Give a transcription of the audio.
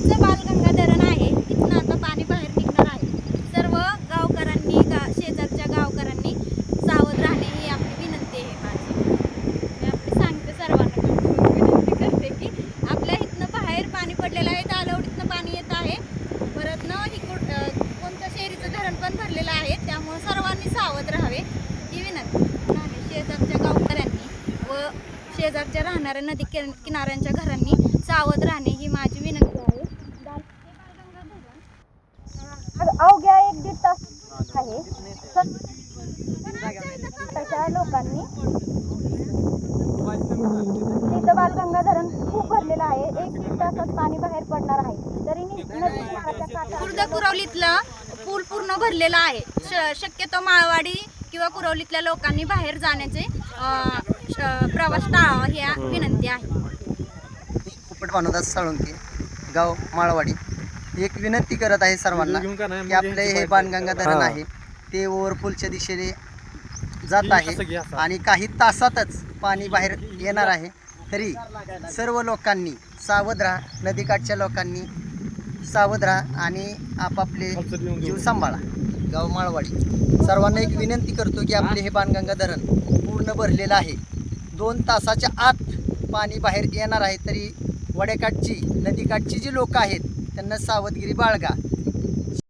आमचं बालगंगा धरण आहे तिथनं आता पाणी बाहेर निघणार आहे. सर्व गावकऱ्यांनी गा शेजारच्या गावकऱ्यांनी सावध राहणे ही आपली विनंती आहे माझी. मी आपली सांगते सर्वांना. विनंती करते की आपल्या इथनं बाहेर पाणी पडलेलं आहे दालवडीतनं पाणी येत आहे. परत न इकडं कोणतं शेरीचं धरण पण भरलेलं आहे त्यामुळं सर्वांनी सावध राहावे ही विनंती. आणि शेजारच्या गावकऱ्यांनी व शेजारच्या राहणाऱ्या नदी किन- किनाऱ्यांच्या घरांनी सावध राहणे ही माझी विनंती आहे दाल- अग- अवघ्या एक दीड तास आहे. त्याच्या लोकांनी तिथं बालगंगा धरण खूप भरलेलं आहे. एक दीड तासात पाणी बाहेर पडणार आहे. तरी खुर्द कुरवलीतलं पूल पूर्ण भरलेला आहे. श- शक्यतो माळवाडी किंवा कुरवलीतल्या लोकांनी बाहेर जाण्याचे प्रवास टाळावा ही विनंती आहे. कुपट भानुदास साळुंके गाव माळवाडी. एक विनंती करत आहे सर्वांना की आपले हे बाणगंगा धरण आहे ते ओव्हरफुलच्या दिशेने जात आहे आणि काही तासातच पाणी बाहेर येणार आहे. तरी सर्व लोकांनी सावध राहा नदीकाठच्या लोकांनी सावध राहा आणि आपापले जीव सांभाळा. गाव माळवाडी. सर्वांना एक विनंती करतो की आपले हे? बाणगंगा धरण पूर्ण भरलेलं आहे. दोन तासाच्या आत पाणी बाहेर येणार आहे तरी वड्याकाठची नदीकाठची जी लोक आहेत त्यांना सावधगिरी बाळगा.